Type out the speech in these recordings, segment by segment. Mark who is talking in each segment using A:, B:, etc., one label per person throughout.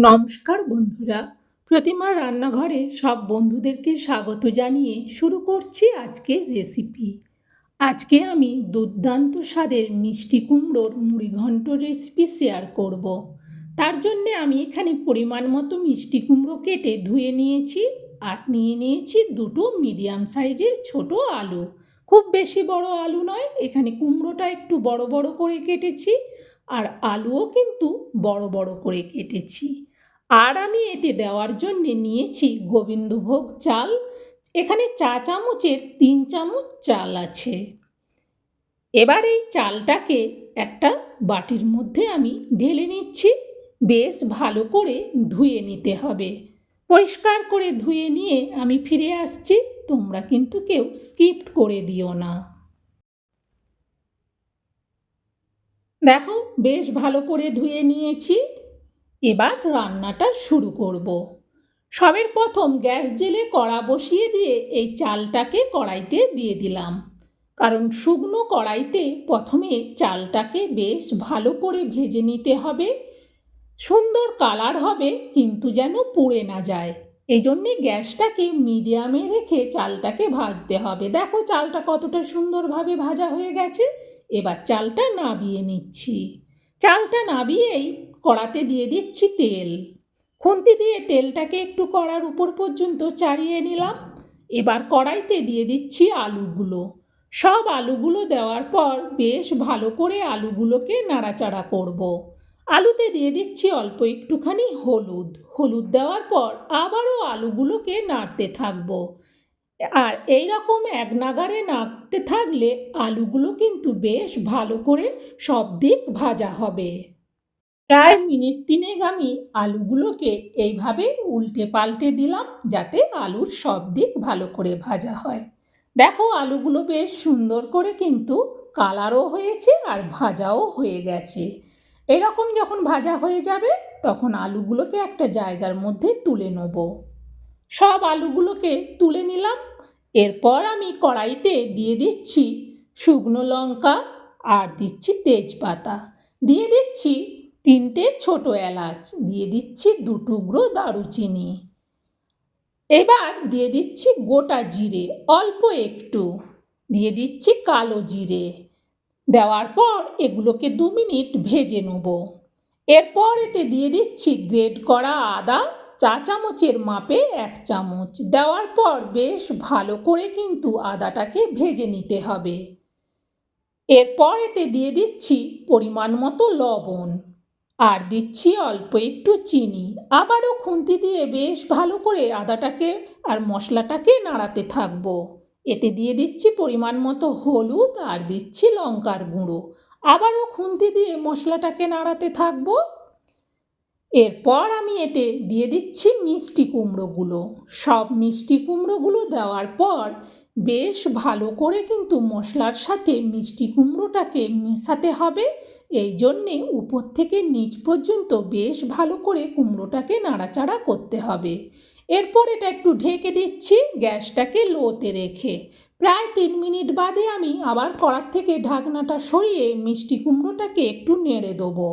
A: নমস্কার বন্ধুরা, প্রতিমার রান্নাঘরে সব বন্ধুদেরকে স্বাগত জানিয়ে শুরু করছি আজকের রেসিপি আজকে আমি দুর্দান্ত স্বাদের মিষ্টি কুমড়োর মুড়িঘণ্ট রেসিপি শেয়ার করব। তার জন্যে আমি এখানে পরিমাণ মতো মিষ্টি কুমড়ো কেটে ধুয়ে নিয়েছি আর নিয়ে নিয়েছি দুটো মিডিয়াম সাইজের ছোট আলু। খুব বেশি বড় আলু নয়, এখানে কুমড়োটা একটু বড় বড় করে কেটেছি। আর আলুও কিন্তু বড় বড় করে কেটেছি। আর আমি এতে দেওয়ার জন্য নিয়েছি গোবিন্দভোগ চাল। এখানে চা চামচের তিন চামচ চাল আছে। এবার এই চালটাকে একটা বাটির মধ্যে আমি ঢেলে নিচ্ছি। বেশ ভালো করে ধুয়ে নিতে হবে। পরিষ্কার করে ধুয়ে নিয়ে আমি ফিরে আসছি। তোমরা কিন্তু কেউ স্কিপ করে দিও না। দেখো, বেশ ভালো করে ধুয়ে নিয়েছি। এবার রান্নাটা শুরু করব। সবের প্রথম গ্যাস জেলে কড়া বসিয়ে দিয়ে এই চালটাকে কড়াইতে দিয়ে দিলাম। কারণ শুকনো কড়াইতে প্রথমে চালটাকে বেশ ভালো করে ভেজে নিতে হবে। সুন্দর কালার হবে, কিন্তু যেন পুড়ে না যায়। এই জন্যে গ্যাসটাকে মিডিয়ামে রেখে চালটাকে ভাজতে হবে। দেখো, চালটা কতটা সুন্দরভাবে ভাজা হয়ে গেছে। এবার চালটা নাবিয়ে নিচ্ছি। চালটা নাবিয়েই কড়াতে দিয়ে দিচ্ছি তেল। খুন্তি দিয়ে তেলটাকে একটু কড়ার উপর পর্যন্ত চাড়িয়ে নিলাম। এবার কড়াইতে দিয়ে দিচ্ছি আলুগুলো। সব আলুগুলো দেওয়ার পর বেশ ভালো করে আলুগুলোকে নাড়াচাড়া করব। আলুতে দিয়ে দিচ্ছি অল্প একটুখানি হলুদ। হলুদ দেওয়ার পর আবারও আলুগুলোকে নাড়তে থাকব। আর এই রকম এক নাগারে নাড়তে থাকলে আলুগুলো কিন্তু বেশ ভালো করে সব দিক ভাজা হবে। প্রায় মিনিট তিনেক আমি আলুগুলোকে এইভাবে উল্টে পাল্টে দিলাম যাতে আলুর সব দিক ভালো করে ভাজা হয়। দেখো আলুগুলো বেশ সুন্দর করে কিন্তু কালারও হয়েছে আর ভাজাও হয়ে গেছে। এরকম যখন ভাজা হয়ে যাবে তখন আলুগুলোকে একটা জায়গার মধ্যে তুলে নেব। সব আলুগুলোকে তুলে নিলাম এরপর আমি কড়াইতে দিয়ে দিচ্ছি শুকনো লঙ্কা আর দিচ্ছি তেজপাতা। দিয়ে দিচ্ছি তিনটে ছোট এলাচ, দিয়ে দিচ্ছি দু টুকরো দারুচিনি। এবার দিয়ে দিচ্ছি গোটা জিরে, অল্প একটু। দিয়ে দিচ্ছি কালো জিরে। দেওয়ার পর এগুলোকে দু মিনিট ভেজে নেব। এরপর এতে দিয়ে দিচ্ছি গ্রেড করা আদা চা চামচের মাপে এক চামচ দেওয়ার পর বেশ ভালো করে কিন্তু আদাটাকে ভেজে নিতে হবে। এরপর এতে দিয়ে দিচ্ছি পরিমাণ মতো লবণ আর দিচ্ছি অল্প একটু চিনি। আবারও খুন্তি দিয়ে বেশ ভালো করে আদাটাকে আর মশলাটাকে নাড়াতে থাকব। এতে দিয়ে দিচ্ছি পরিমাণ মতো হলুদ আর দিচ্ছি লঙ্কার গুঁড়ো। আবারও খুন্তি দিয়ে মশলাটাকে নাড়াতে থাকব। এরপর আমি এতে দিয়ে দিচ্ছি মিষ্টি কুমড়োগুলো। সব মিষ্টি কুমড়োগুলো দেওয়ার পর বেশ ভালো করে কিন্তু মশলার সাথে মিষ্টি কুমড়োটাকে মেশাতে হবে। এই জন্যে উপর থেকে নিচ পর্যন্ত বেশ ভালো করে কুমড়োটাকে নাড়াচাড়া করতে হবে। এরপর এটা একটু ঢেকে দিচ্ছি গ্যাসটাকে লোতে রেখে। প্রায় তিন মিনিট বাদে আমি আবার কড়ার থেকে ঢাকনাটা সরিয়ে মিষ্টি কুমড়োটাকে একটু নেড়ে দেবো।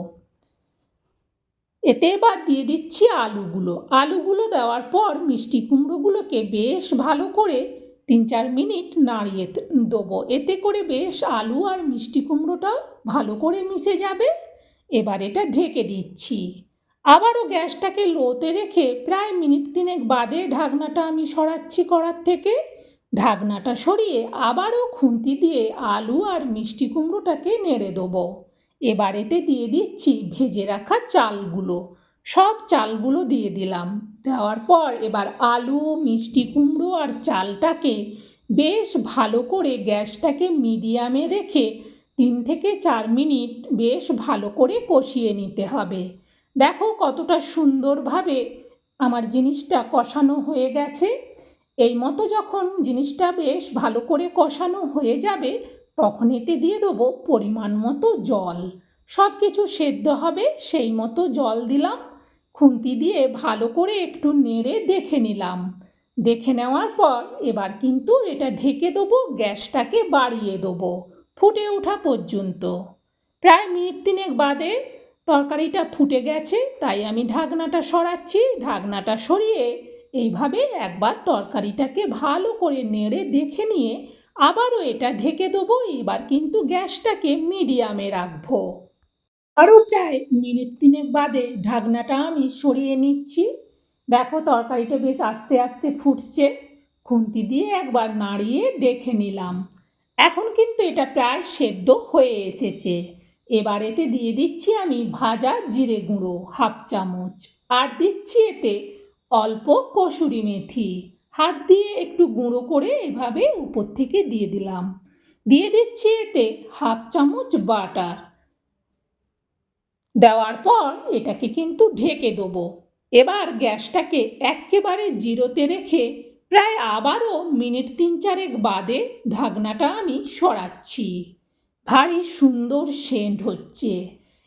A: এতে এবার দিয়ে দিচ্ছি আলুগুলো। আলুগুলো দেওয়ার পর মিষ্টি কুমড়োগুলোকে বেশ ভালো করে তিন চার মিনিট নাড়িয়ে দেবো। এতে করে বেশ আলু আর মিষ্টি কুমড়োটাও ভালো করে মিশে যাবে। এবার এটা ঢেকে দিচ্ছি। আবারও গ্যাসটাকে লোতে রেখে প্রায় মিনিট তিনেক বাদে ঢাকনাটা আমি সরাচ্ছি করার থেকে। ঢাকনাটা সরিয়ে আবারও খুন্তি দিয়ে আলু আর মিষ্টি কুমড়োটাকে নেড়ে দেবো। এবার এতে দিয়ে দিচ্ছি ভেজে রাখা চালগুলো। সব চালগুলো দিয়ে দিলাম। দেওয়ার পর এবার আলু, মিষ্টি কুমড়ো আর চালটাকে বেশ ভালো করে গ্যাসটাকে মিডিয়ামে রেখে তিন থেকে চার মিনিট বেশ ভালো করে কষিয়ে নিতে হবে। দেখো কতটা সুন্দরভাবে আমার জিনিসটা কষানো হয়ে গেছে। এই মতো যখন জিনিসটা বেশ ভালো করে কষানো হয়ে যাবে তখন এতে দিয়ে দেবো পরিমাণ মতো জল। সব কিছু সেদ্ধ হবে, সেই মতো জল দিলাম। খুন্তি দিয়ে ভালো করে একটু নেড়ে দেখে নিলাম। দেখে নেওয়ার পর এবার কিন্তু এটা ঢেকে দেবো, গ্যাসটাকে বাড়িয়ে দেবো, ফুটে ওঠা পর্যন্ত। প্রায় মিনিট তিনেক বাদে তরকারিটা ফুটে গেছে, তাই আমি ঢাকনাটা সরাচ্ছি। ঢাকনাটা সরিয়ে এইভাবে একবার তরকারিটাকে ভালো করে নেড়ে দেখে নিয়ে আবারও এটা ঢেকে দেবো, এবার কিন্তু গ্যাসটাকে মিডিয়ামে রাখব। আরও প্রায় মিনিট তিনেক বাদে ঢাকনাটা আমি সরিয়ে নিচ্ছি। দেখো তরকারিটা বেশ আস্তে আস্তে ফুটছে। খুন্তি দিয়ে একবার নাড়িয়ে দেখে নিলাম। এখন কিন্তু এটা প্রায় সেদ্ধ হয়ে এসেছে। এবার এতে দিয়ে দিচ্ছি আমি ভাজা জিরে গুঁড়ো, হাফ চামচ। আর দিচ্ছি এতে অল্প কসুরি মেথি। হাত দিয়ে একটু গুঁড়ো করে এভাবে উপর থেকে দিয়ে দিলাম। দিয়ে দিচ্ছি এতে হাফ চামচ বাটার। দেওয়ার পর এটাকে কিন্তু ঢেকে দেবো। এবার গ্যাসটাকে একেবারে জিরোতে রেখে প্রায় আবারও মিনিট তিন চারেক বাদে ঢাকনাটা আমি সরাচ্ছি। ভারী সুন্দর সেন্ট হচ্ছে।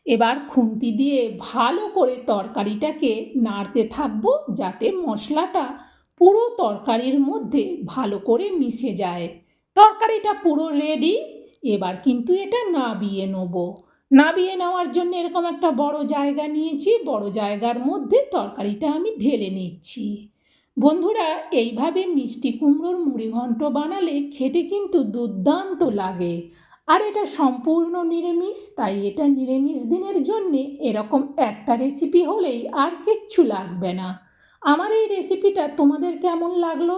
A: এবার খুন্তি দিয়ে ভালো করে তরকারিটাকে নাড়তে থাকব যাতে মশলাটা পুরো তরকারির মধ্যে ভালো করে মিশে যায়। তরকারিটা পুরো রেডি এবার কিন্তু এটা নাবিয়ে নেব। নাবিয়ে নেওয়ার জন্য এরকম একটা বড় জায়গা নিয়েছি, বড় জায়গার মধ্যে তরকারিটা আমি ঢেলে নিচ্ছি। বন্ধুরা, এইভাবে মিষ্টি কুমড়োর মুড়িঘণ্ট বানালে খেতে কিন্তু দুর্দান্ত লাগে। আর এটা সম্পূর্ণ নিরামিষ, তাই এটা নিরামিষ দিনের জন্যে এরকম একটা রেসিপি হলেই আর কিচ্ছু লাগবে না। আমার এই রেসিপিটা তোমাদের কেমন লাগল?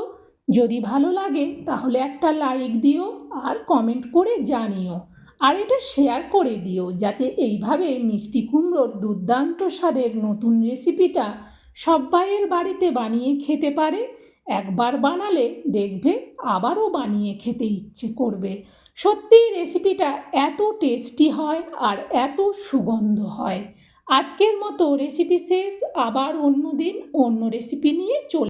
A: যদি ভালো লাগে, তাহলে একটা লাইক দিও আর কমেন্ট করে জানিও। আর এটা শেয়ার করে দিও, যাতে এইভাবে মিষ্টি কুমড়োর দুর্দান্ত স্বাদের নতুন রেসিপিটা সব্বাইয়ের বাড়িতে বানিয়ে খেতে পারে। একবার বানালে দেখবে আবারও বানিয়ে খেতে ইচ্ছে করবে। সত্যি রেসিপিটা এত টেস্টি হয় আর এত সুগন্ধ হয়। আজকের মতো রেসিপি শেষ। আবার অন্য দিন অন্য রেসিপি নিয়ে চলে